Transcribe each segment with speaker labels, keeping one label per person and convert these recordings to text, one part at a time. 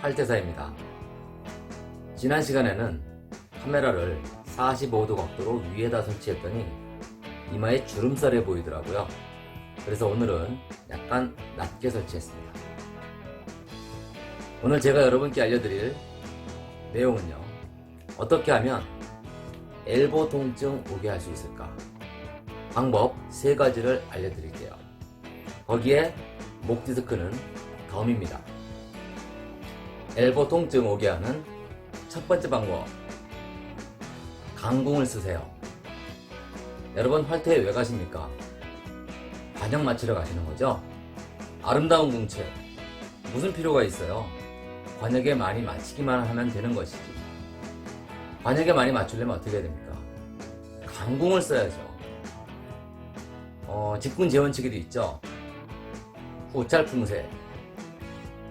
Speaker 1: 활태사입니다. 지난 시간에는 카메라를 45도 각도로 위에다 설치했더니 이마에 주름살이 보이더라고요. 그래서 오늘은 약간 낮게 설치했습니다. 오늘 제가 여러분께 알려드릴 내용은요. 어떻게 하면 엘보 통증 오게 할 수 있을까? 방법 세 가지를 알려드릴게요. 거기에 목 디스크는 덤입니다. 엘보 통증 오게 하는 첫 번째 방법. 강궁을 쓰세요. 여러분 활태에 왜 가십니까? 반영 맞추러 가시는 거죠? 아름다운 궁체. 무슨 필요가 있어요? 관역에 많이 맞추기만 하면 되는 것이지. 관역에 많이 맞추려면 어떻게 해야 됩니까? 강궁을 써야죠. 어, 직군 재원치기도 있죠. 후찰 풍세.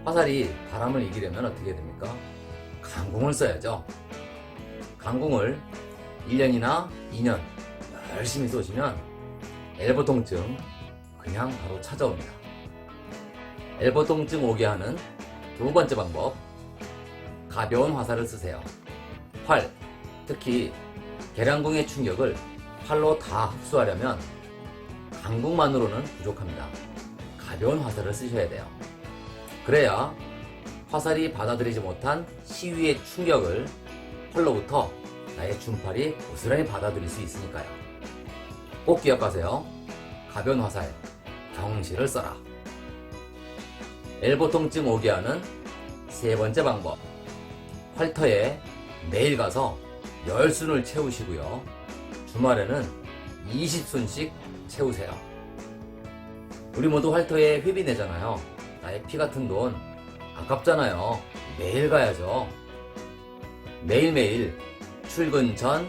Speaker 1: 화살이 바람을 이기려면 어떻게 됩니까? 강궁을 써야죠. 강궁을 1년이나 2년 열심히 쏘시면 엘보 통증 그냥 바로 찾아옵니다. 엘보 통증 오게 하는 두 번째 방법. 가벼운 화살을 쓰세요. 활, 특히 계량궁의 충격을 활로 다 흡수하려면 강궁만으로는 부족합니다. 가벼운 화살을 쓰셔야 돼요. 그래야 화살이 받아들이지 못한 시위의 충격을 활로부터 나의 준팔이 고스란히 받아들일 수 있으니까요. 꼭 기억하세요. 가벼운 화살, 경시를 써라. 엘보 통증 오게 하는 세 번째 방법. 활터에 매일 가서 10순을 채우시고요. 주말에는 20순씩 채우세요. 우리 모두 활터에 회비 내잖아요. 나의 피 같은 돈 아깝잖아요. 매일 가야죠. 매일매일 출근 전,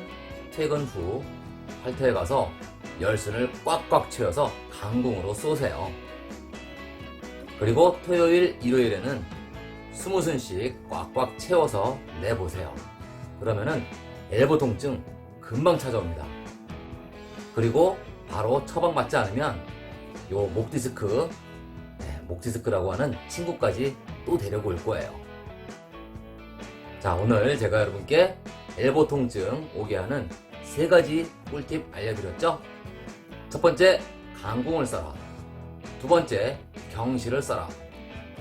Speaker 1: 퇴근 후 활터에 가서 열순을 꽉꽉 채워서 강공으로 쏘세요. 그리고 토요일, 일요일에는 20순씩 꽉꽉 채워서 내보세요. 그러면은 엘보 통증 금방 찾아옵니다. 그리고 바로 처방받지 않으면 요 목 디스크, 네, 목 디스크라고 하는 친구까지 또 데려고 올 거예요. 자, 오늘 제가 여러분께 엘보 통증 오게 하는 세 가지 꿀팁 알려드렸죠? 첫 번째, 강궁을 써라. 두 번째, 경시를 써라.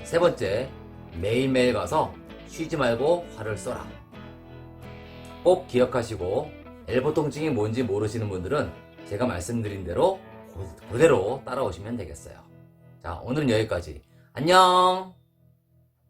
Speaker 1: 세 번째, 매일매일 가서 쉬지 말고 활을 쏘라. 꼭 기억하시고 엘보 통증이 뭔지 모르시는 분들은 제가 말씀드린 대로 고- 그대로 따라오시면 되겠어요. 자, 오늘은 여기까지. 안녕!